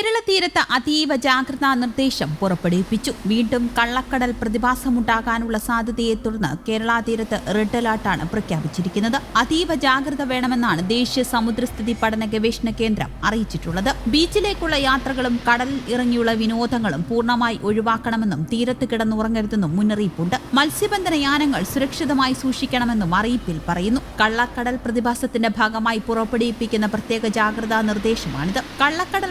കേരള തീരത്ത് അതീവ ജാഗ്രതാ നിർദ്ദേശം പുറപ്പെടുവിപ്പിച്ചു. വീണ്ടും കള്ളക്കടൽ പ്രതിഭാസമുണ്ടാകാനുള്ള സാധ്യതയെ തുടർന്ന് കേരള തീരത്ത് റെഡ് അലർട്ടാണ് പ്രഖ്യാപിച്ചിരിക്കുന്നത്. അതീവ ജാഗ്രത വേണമെന്നാണ് ദേശീയ സമുദ്രസ്ഥിതി പഠന ഗവേഷണ കേന്ദ്രം അറിയിച്ചിട്ടുള്ളത്. ബീച്ചിലേക്കുള്ള യാത്രകളും കടലിൽ ഇറങ്ങിയുള്ള വിനോദങ്ങളും പൂർണമായി ഒഴിവാക്കണമെന്നും തീരത്ത് കിടന്നുറങ്ങരുതെന്നും മുന്നറിയിപ്പുണ്ട്. മത്സ്യബന്ധന യാനങ്ങൾ സുരക്ഷിതമായി സൂക്ഷിക്കണമെന്നും അറിയിപ്പിൽ പറയുന്നു. കള്ളക്കടൽ പ്രതിഭാസത്തിന്റെ ഭാഗമായി പുറപ്പെടുവിപ്പിക്കുന്ന പ്രത്യേക ജാഗ്രതാ നിർദ്ദേശമാണിത്. കള്ളക്കടൽ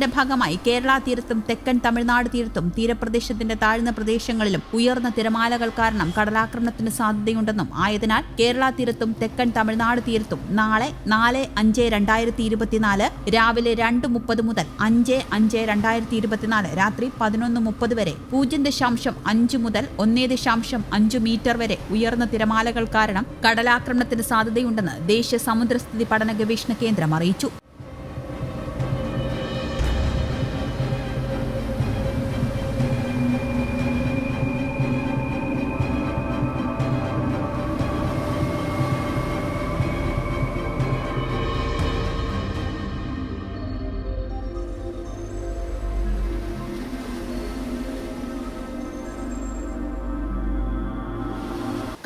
പ്രതിഭാസത്തിന്റെ ഭാഗമായി കേരള തീരത്തും തെക്കൻ തമിഴ്നാട് തീരത്തും തീരപ്രദേശത്തിന്റെ താഴ്ന്ന പ്രദേശങ്ങളിലും ഉയർന്ന തിരമാലകൾ കാരണം കടലാക്രമണത്തിന് സാധ്യതയുണ്ടെന്നും ആയതിനാൽ കേരള തീരത്തും തെക്കൻ തമിഴ്നാട് തീരത്തും നാളെ നാല് അഞ്ച് രണ്ടായിരത്തി ഇരുപത്തിനാല് രാവിലെ രണ്ട് മുപ്പത് മുതൽ അഞ്ച് അഞ്ച് രണ്ടായിരത്തി ഇരുപത്തിനാല് രാത്രി പതിനൊന്ന് മുപ്പത് വരെ പൂജ്യം ദശാംശം അഞ്ച് മുതൽ ഒന്നേ ദശാംശം അഞ്ച് മീറ്റർ വരെ ഉയർന്ന തിരമാലകൾ കാരണം കടലാക്രമണത്തിന് സാധ്യതയുണ്ടെന്ന് ദേശീയ സമുദ്രസ്ഥിതി പഠന ഗവേഷണ കേന്ദ്രം അറിയിച്ചു.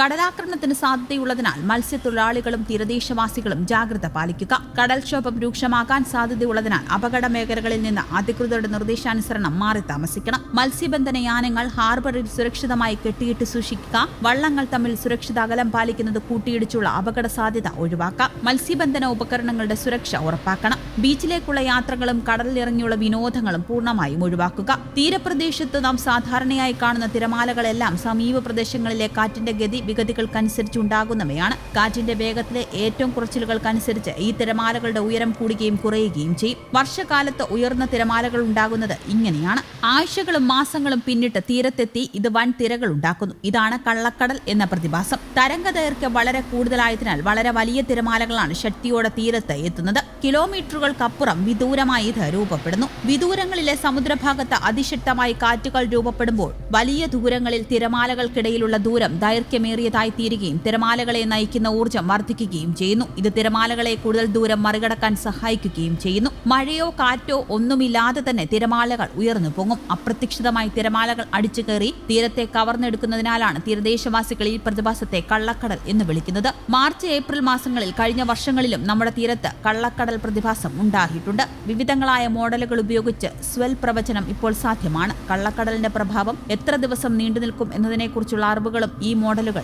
കടലാക്രമണത്തിന് സാധ്യതയുള്ളതിനാൽ മത്സ്യത്തൊഴിലാളികളും തീരദേശവാസികളും ജാഗ്രത പാലിക്കുക. കടൽക്ഷോഭം രൂക്ഷമാകാൻ സാധ്യതയുള്ളതിനാൽ അപകട മേഖലകളിൽ നിന്ന് അധികൃതരുടെ നിർദ്ദേശാനുസരണം മാറി താമസിക്കണം. മത്സ്യബന്ധന യാനങ്ങൾ ഹാർബറിൽ സുരക്ഷിതമായി കെട്ടിയിട്ട് സൂക്ഷിക്കുക. വള്ളങ്ങൾ തമ്മിൽ സുരക്ഷിത അകലം പാലിക്കുന്നത് കൂട്ടിയിടിച്ചുള്ള അപകട സാധ്യത ഒഴിവാക്കാം. മത്സ്യബന്ധന ഉപകരണങ്ങളുടെ സുരക്ഷ ഉറപ്പാക്കണം. ബീച്ചിലേക്കുള്ള യാത്രകളും കടലിലിറങ്ങിയുള്ള വിനോദങ്ങളും പൂർണമായും ഒഴിവാക്കുക. തീരപ്രദേശത്ത് നാം സാധാരണയായി കാണുന്ന തിരമാലകളെല്ലാം സമീപ പ്രദേശങ്ങളിലെ കാറ്റിന്റെ ഗതി വിഗതികൾക്കനുസരിച്ച് ഉണ്ടാകുന്നവയാണ് കാറ്റിന്റെ വേഗത്തിലെ ഏറ്റവും കുറച്ചിലുകൾക്കനുസരിച്ച് ഈ തിരമാലകളുടെ ഉയരം കൂടുകയും കുറയുകയും ചെയ്യും. വർഷകാലത്ത് ഉയർന്ന തിരമാലകൾ ഉണ്ടാകുന്നത് ഇങ്ങനെയാണ്. ആഴ്ചകളും മാസങ്ങളും പിന്നിട്ട് തീരത്തെത്തി ഇത് വൻ തിരകൾ ഉണ്ടാക്കുന്നു. ഇതാണ് കള്ളക്കടൽ എന്ന പ്രതിഭാസം. തരംഗ ദൈർഘ്യം വളരെ കൂടുതലായതിനാൽ വളരെ വലിയ തിരമാലകളാണ് ശക്തിയോടെ തീരത്ത് എത്തുന്നത്. കിലോമീറ്ററുകൾക്കപ്പുറം വിദൂരമായി ഇത് രൂപപ്പെടുന്നു. വിദൂരങ്ങളിലെ സമുദ്രഭാഗത്ത് അതിശക്തമായി കാറ്റുകൾ രൂപപ്പെടുമ്പോൾ വലിയ ദൂരങ്ങളിൽ തിരമാലകൾക്കിടയിലുള്ള ദൂരം ദൈർഘ്യമേറിയതായി തീരുകയും തിരമാലകളെ നയിക്കുന്ന ഊർജം വർദ്ധിക്കുകയും ചെയ്യുന്നു. ഇത് തിരമാലകളെ കൂടുതൽ ദൂരം മറികടക്കാൻ സഹായിക്കുകയും ചെയ്യുന്നു. മഴയോ കാറ്റോ ഒന്നുമില്ലാതെ തന്നെ തിരമാലകൾ ഉയർന്നു പൊങ്ങും. അപ്രതീക്ഷിതമായി തിരമാലകൾ അടിച്ചു കയറി തീരത്തെ കവർന്നെടുക്കുന്നതിനാലാണ് തീരദേശവാസികൾ ഈ പ്രതിഭാസത്തെ കള്ളക്കടൽ എന്ന് വിളിക്കുന്നത്. മാർച്ച് ഏപ്രിൽ മാസങ്ങളിൽ കഴിഞ്ഞ വർഷങ്ങളിലും നമ്മുടെ തീരത്ത് കള്ളക്കടൽ പ്രതിഭാസം ഉണ്ടാകിയിട്ടുണ്ട് വിവിധങ്ങളായ മോഡലുകൾ ഉപയോഗിച്ച് സ്വൽ പ്രവചനം ഇപ്പോൾ സാധ്യമാണ്. കള്ളക്കടലിന്റെ പ്രഭാവം എത്ര ദിവസം നീണ്ടു നിൽക്കും എന്നതിനെക്കുറിച്ചുള്ള അറിവുകളും ഈ മോഡലുകൾ